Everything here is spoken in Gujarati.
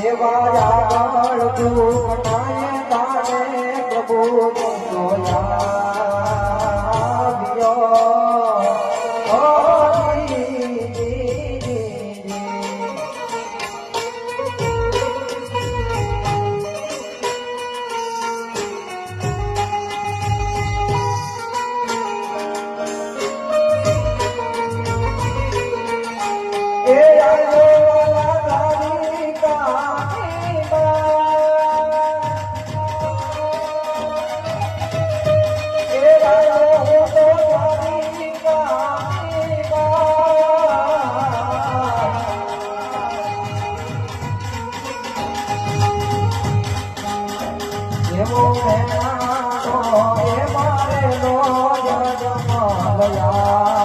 એવા આગળ તું નાય તારે પ્રભુ આવ્યો ઓ જી, જી, મારે નો જન્મ લયા